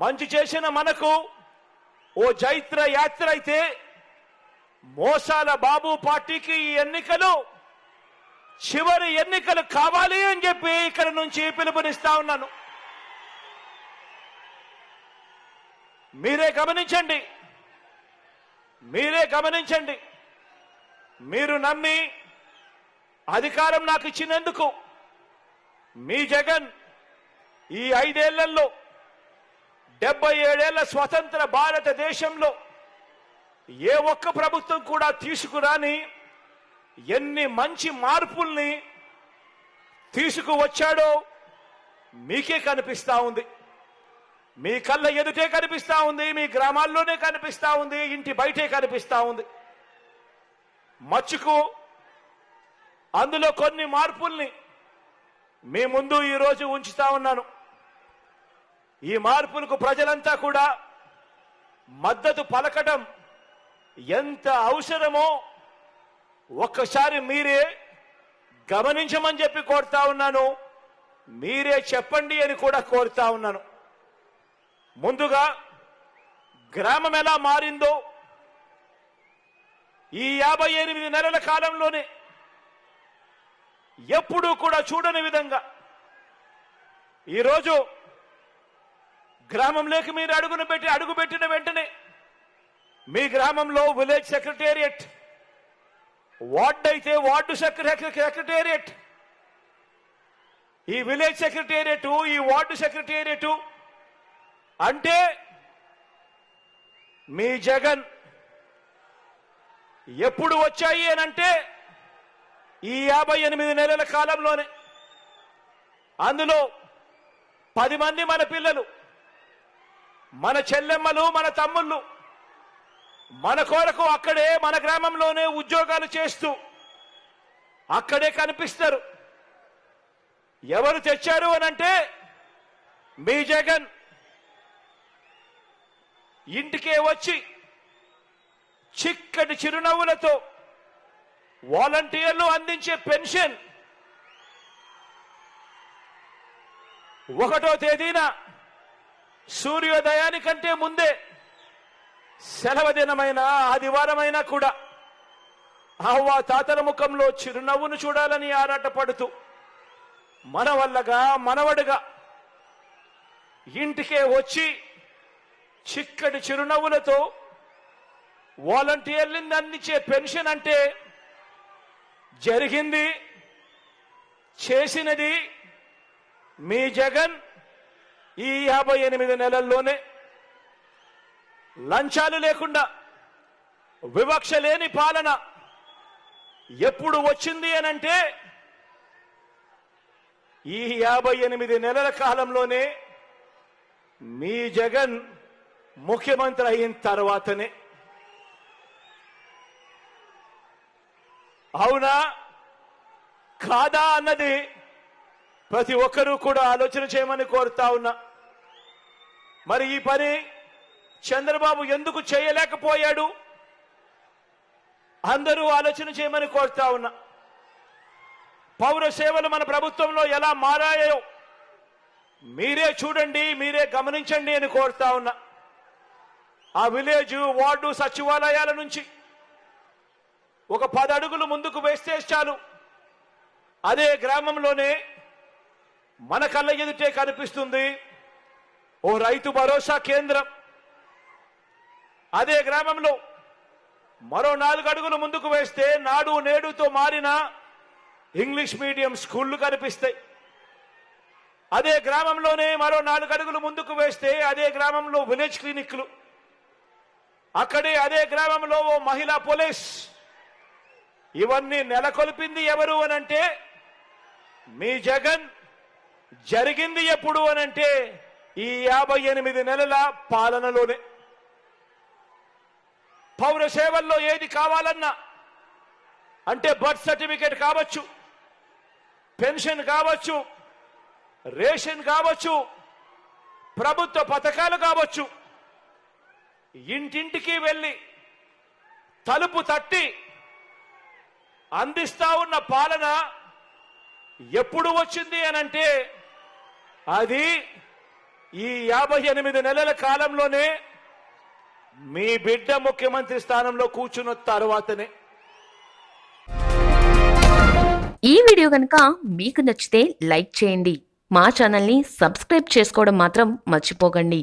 మంచి చేసిన మనకు ఓ జైత్ర యాత్ర అయితే మోసాల బాబు పార్టీకి ఈ ఎన్నికలు చివరి ఎన్నికలు కావాలి అని చెప్పి ఇక్కడ నుంచి పిలుపునిస్తా ఉన్నాను. మీరే గమనించండి. మీరే గమనించండి. మీరు నమ్మి అధికారం నాకు ఇచ్చినందుకు మీ జగన్ ఈ ఐదేళ్ళలో డెబ్బై ఏడేళ్ళ స్వతంత్ర భారతదేశంలో ఏ ఒక్క ప్రభుత్వం కూడా తీసుకురాని ఎన్ని మంచి మార్పుల్ని తీసుకువచ్చాడో మీకే కనిపిస్తా ఉంది. మీ కళ్ళ ఎదుటే కనిపిస్తా ఉంది మీ గ్రామాల్లోనే కనిపిస్తా ఉంది ఇంటి బయటే కనిపిస్తా ఉంది. మచ్చుకు అందులో కొన్ని మార్పుల్ని మీ ముందు ఈరోజు ఉంచుతా ఉన్నాను. ఈ మార్పులకు ప్రజలంతా కూడా మద్దతు పలకడం ఎంత అవసరమో ఒక్కసారి మీరే గమనించమని చెప్పి కోరుతా ఉన్నాను. మీరే చెప్పండి అని కూడా కోరుతా ఉన్నాను. ముందుగా గ్రామం ఎలా మారిందో ఈ యాభై ఎనిమిది నెలల కాలంలోనే ఎప్పుడూ కూడా చూడని విధంగా ఈరోజు గ్రామంలోకి మీరు అడుగును పెట్టి అడుగు పెట్టిన వెంటనే మీ గ్రామంలో విలేజ్ సెక్రటేరియట్ వార్డ్ అయితే వార్డు సెక్రటేరియట్. ఈ విలేజ్ సెక్రటేరియట్ ఈ వార్డు సెక్రటేరియట్ అంటే మీ జగన్. ఎప్పుడు వచ్చాయి అని అంటే ఈ యాభై ఎనిమిది నెలల కాలంలోనే. అందులో పది మంది మన పిల్లలు. మన చెల్లెమ్మలు మన తమ్ముళ్ళు మన కొరకు అక్కడే మన గ్రామంలోనే ఉద్యోగాలు చేస్తూ అక్కడే కనిపిస్తారు. ఎవరు తెచ్చారు అనంటే మీ జగన్. ఇంటికే వచ్చి చిక్కటి చిరునవ్వులతో వాలంటీర్లు అందించే పెన్షన్. ఒకటో తేదీన సూర్యోదయానికంటే ముందే సెలవు దినమైన ఆదివారమైనా కూడా ఆహ్వా తాతల ముఖంలో చిరునవ్వును చూడాలని ఆరాటపడుతూ మనవల్లగా మనవడుగా ఇంటికే వచ్చి చిక్కటి చిరునవ్వులతో వాలంటీర్లని అందించే పెన్షన్ అంటే జరిగింది చేసినది మీ జగన్ ఈ యాభై ఎనిమిది నెలల్లోనే లంచాలు లేకుండా వివక్ష లేని పాలన ఎప్పుడు వచ్చింది అనంటే ఈ యాభై ఎనిమిది నెలల కాలంలోనే మీ జగన్ ముఖ్యమంత్రి అయిన తర్వాతనే. అవునా? కాదా అన్నది ప్రతి ఒక్కరూ కూడా ఆలోచన చేయమని కోరుతా ఉన్నా. మరి ఈ పని చంద్రబాబు ఎందుకు చేయలేకపోయాడు? అందరూ ఆలోచన చేయమని కోరుతా ఉన్నా. పౌర సేవలు మన ప్రభుత్వంలో ఎలా మారాయో మీరే చూడండి మీరే గమనించండి అని కోరుతా ఉన్నా. ఆ విలేజ్ వార్డు సచివాలయాల నుంచి ఒక పది అడుగులు ముందుకు వేస్తే చాలు. అదే గ్రామంలోనే మన కళ్ళ ఎదుటే కనిపిస్తుంది ఓ రైతు భరోసా కేంద్రం. అదే గ్రామంలో మరో నాలుగు అడుగులు ముందుకు వేస్తే నాడు నేడుతో మారిన ఇంగ్లీష్ మీడియం స్కూళ్ళు కనిపిస్తాయి. అదే గ్రామంలోనే మరో నాలుగు అడుగులు ముందుకు వేస్తే అదే గ్రామంలో విలేజ్ క్లినిక్లు. అక్కడే అదే గ్రామంలో ఓ మహిళా పోలీస్. ఇవన్నీ నెలకొల్పింది ఎవరు అనంటే మీ జగన్. జరిగింది ఎప్పుడు అనంటే ఈ యాభై ఎనిమిది నెలల పాలనలోనే. పౌర సేవల్లో ఏది కావాలన్నా అంటే బర్త్ సర్టిఫికేట్ కావచ్చు పెన్షన్ కావచ్చు రేషన్ కావచ్చు ప్రభుత్వ పథకాలు కావచ్చు ఇంటింటికి వెళ్ళి తలుపు తట్టి అందిస్తా ఉన్న పాలన ఎప్పుడు వచ్చింది అనంటే అది ఈ యాభై ఎనిమిది నెలల కాలంలోనే మీ బిడ్డ ముఖ్యమంత్రి స్థానంలో కూర్చున్న తర్వాతనే. ఈ వీడియో కనుక మీకు నచ్చితే లైక్ చేయండి. మా ఛానల్ని సబ్స్క్రైబ్ చేసుకోవడం మాత్రం మర్చిపోకండి.